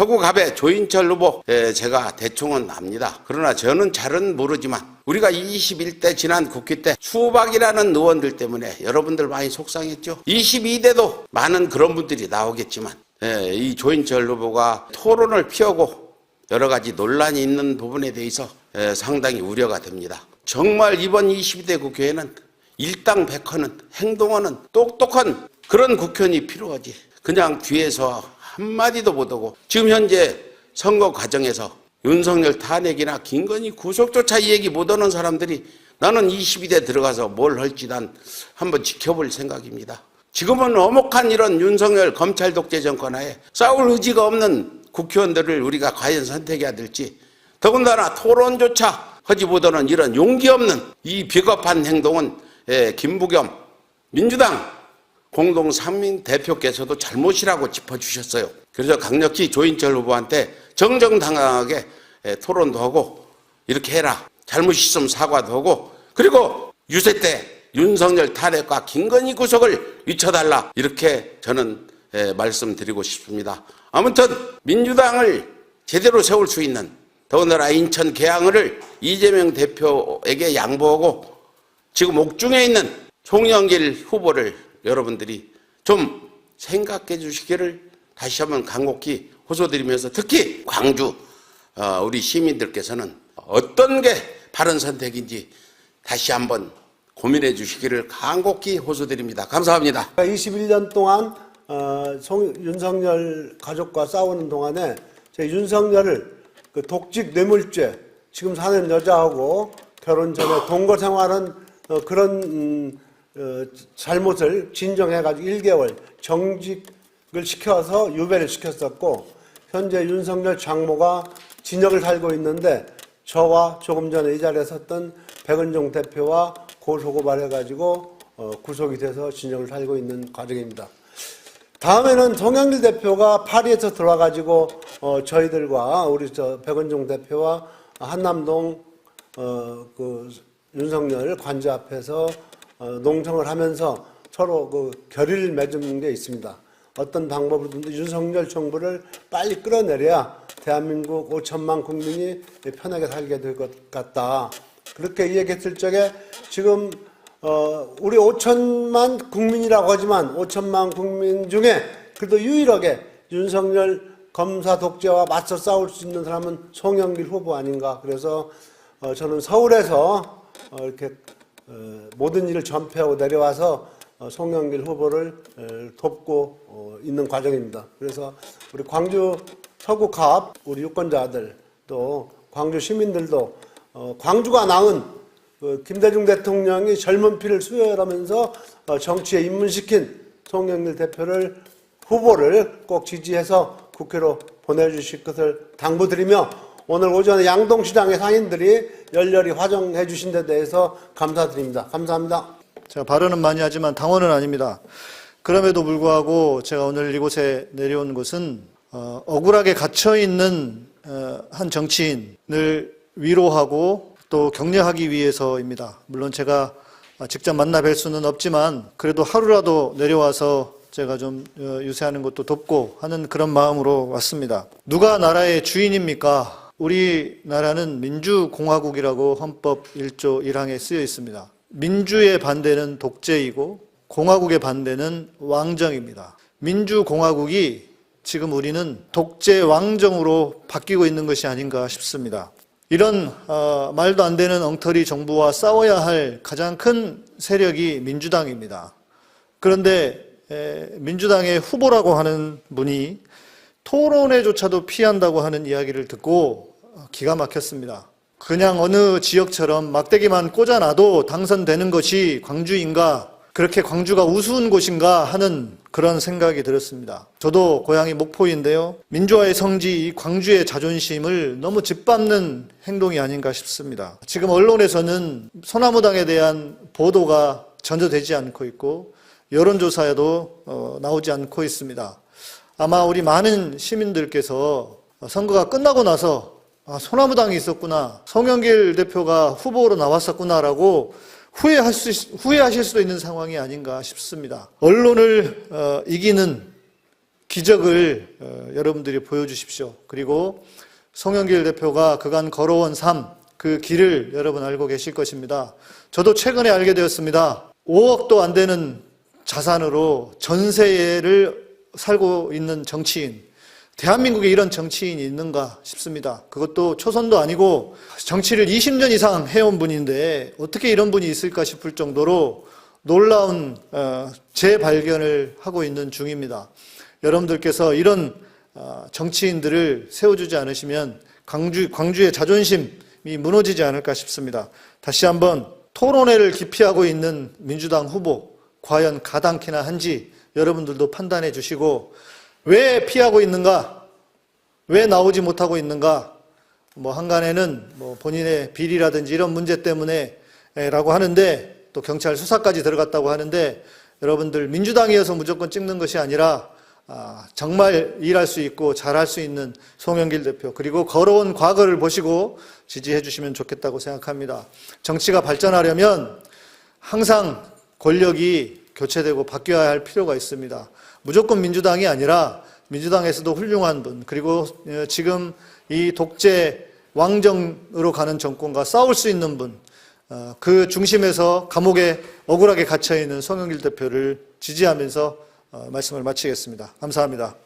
서구갑의 조인철 후보 예, 제가 대충은 압니다. 그러나 저는 잘은 모르지만 우리가 21대 지난 국회 때 수박이라는 의원들 때문에 여러분들 많이 속상했죠. 22대도 많은 그런 분들이 나오겠지만 예, 이 조인철 후보가 토론을 피우고 여러 가지 논란이 있는 부분에 대해서 예, 상당히 우려가 됩니다. 정말 이번 22대 국회에는 일당 백허는 행동하는 똑똑한 그런 국회의원이 필요하지. 그냥 뒤에서 한마디도 못하고 지금 현재 선거 과정에서 윤석열 탄핵이나 김건희 구속조차 이 얘기 못하는 사람들이 나는 22대 들어가서 뭘 할지 난 한번 지켜볼 생각입니다. 지금은 어목한 이런 윤석열 검찰 독재 정권 하에 싸울 의지가 없는 국회의원들을 우리가 과연 선택해야 될지 더군다나 토론조차 하지 못하는 이런 용기 없는 이 비겁한 행동은 예, 김부겸 민주당 공동 상민 대표께서도 잘못이라고 짚어주셨어요. 그래서 강력히 조인철 후보한테 정정당당하게 예, 토론도 하고 이렇게 해라. 잘못 있으면 사과도 하고 그리고 유세 때 윤석열 탄핵과 김건희 구속을 위쳐달라 이렇게 저는 예, 말씀드리고 싶습니다. 아무튼 민주당을 제대로 세울 수 있는 더군다나 인천 개항을 이재명 대표에게 양보하고 지금 옥중에 있는 송영길 후보를 여러분들이 좀 생각해 주시기를 다시 한번 간곡히 호소드리면서 특히 광주 어, 우리 시민들께서는 어떤 게 바른 선택인지 다시 한번 고민해 주시기를 간곡히 호소드립니다. 감사합니다. 21년 동안 어, 송, 윤석열 가족과 싸우는 동안에 제 윤석열을 그 독직 뇌물죄 지금 사는 여자하고 결혼 전에 동거 생활은 어, 그런 음, 어, 잘못을 진정해가지고 1개월 정직을 시켜서 유배를 시켰었고 현재 윤석열 장모가 진역을 살고 있는데 저와 조금 전에 이 자리에 섰던 백은종 대표와 고소고발해가지고 어, 구속이 돼서 진역을 살고 있는 과정입니다. 다음에는 송영길 대표가 파리에서 들어와가지고 어, 저희들과 우리 저 백은종 대표와 한남동 어, 그 윤석열 관저 앞에서 어, 농성을 하면서 서로 그 결의를 맺은 게 있습니다. 어떤 방법으로든 윤석열 정부를 빨리 끌어내려야 대한민국 5천만 국민이 편하게 살게 될 것 같다. 그렇게 얘기했을 적에 지금 어, 우리 5천만 국민이라고 하지만 5천만 국민 중에 그래도 유일하게 윤석열 검사 독재와 맞서 싸울 수 있는 사람은 송영길 후보 아닌가. 그래서 어, 저는 서울에서 어, 이렇게 어, 모든 일을 전폐하고 내려와서 어, 송영길 후보를 어, 돕고 어, 있는 과정입니다. 그래서 우리 광주 서구갑 우리 유권자들 또 광주 시민들도 어, 광주가 낳은 그 김대중 대통령이 젊은 피를 수혈하면서 어, 정치에 입문시킨 송영길 대표를 후보를 꼭 지지해서 국회로 보내주실 것을 당부드리며 오늘 오전에 양동시장의 상인들이 열렬히 화정해 주신 데 대해서 감사드립니다. 감사합니다. 제가 발언은 많이 하지만 당원은 아닙니다. 그럼에도 불구하고 제가 오늘 이곳에 내려온 것은 어, 억울하게 갇혀 있는 어, 한 정치인을 위로하고 또 격려하기 위해서입니다. 물론 제가 직접 만나 뵐 수는 없지만 그래도 하루라도 내려와서 제가 좀 어, 유세하는 것도 돕고 하는 그런 마음으로 왔습니다. 누가 나라의 주인입니까? 우리나라는 민주공화국이라고 헌법 1조 1항에 쓰여 있습니다. 민주의 반대는 독재이고 공화국의 반대는 왕정입니다. 민주공화국이 지금 우리는 독재 왕정으로 바뀌고 있는 것이 아닌가 싶습니다. 이런 어, 말도 안 되는 엉터리 정부와 싸워야 할 가장 큰 세력이 민주당입니다. 그런데 에, 민주당의 후보라고 하는 분이 토론회조차도 피한다고 하는 이야기를 듣고 어, 기가 막혔습니다. 그냥 어느 지역처럼 막대기만 꽂아놔도 당선되는 것이 광주인가, 그렇게 광주가 우스운 곳인가 하는 그런 생각이 들었습니다. 저도 고향이 목포인데요. 민주화의 성지 이 광주의 자존심을 너무 짓밟는 행동이 아닌가 싶습니다. 지금 언론에서는 소나무당에 대한 보도가 전혀 되지 않고 있고 여론조사에도 어, 나오지 않고 있습니다. 아마 우리 많은 시민들께서 선거가 끝나고 나서 아, 소나무당이 있었구나, 송영길 대표가 후보로 나왔었구나라고 후회할 수, 후회하실 수도 있는 상황이 아닌가 싶습니다. 언론을 어, 이기는 기적을 어, 여러분들이 보여주십시오. 그리고 송영길 대표가 그간 걸어온 삶, 그 길을 여러분 알고 계실 것입니다. 저도 최근에 알게 되었습니다. 5억도 안 되는 자산으로 전세를 살고 있는 정치인. 대한민국에 이런 정치인이 있는가 싶습니다. 그것도 초선도 아니고 정치를 20년 이상 해온 분인데 어떻게 이런 분이 있을까 싶을 정도로 놀라운 어, 재발견을 하고 있는 중입니다. 여러분들께서 이런 어, 정치인들을 세워주지 않으시면 광주, 광주의 자존심이 무너지지 않을까 싶습니다. 다시 한번 토론회를 기피하고 있는 민주당 후보, 과연 가당키나 한지 여러분들도 판단해 주시고, 왜 피하고 있는가? 왜 나오지 못하고 있는가? 뭐 한간에는 뭐 본인의 비리라든지 이런 문제 때문에 라고 하는데 또 경찰 수사까지 들어갔다고 하는데 여러분들 민주당이어서 무조건 찍는 것이 아니라 아, 정말 일할 수 있고 잘할 수 있는 송영길 대표 그리고 걸어온 과거를 보시고 지지해 주시면 좋겠다고 생각합니다. 정치가 발전하려면 항상 권력이 교체되고 바뀌어야 할 필요가 있습니다. 무조건 민주당이 아니라 민주당에서도 훌륭한 분 그리고 어, 지금 이 독재 왕정으로 가는 정권과 싸울 수 있는 분, 어, 그 중심에서 감옥에 억울하게 갇혀 있는 송영길 대표를 지지하면서 어, 말씀을 마치겠습니다. 감사합니다.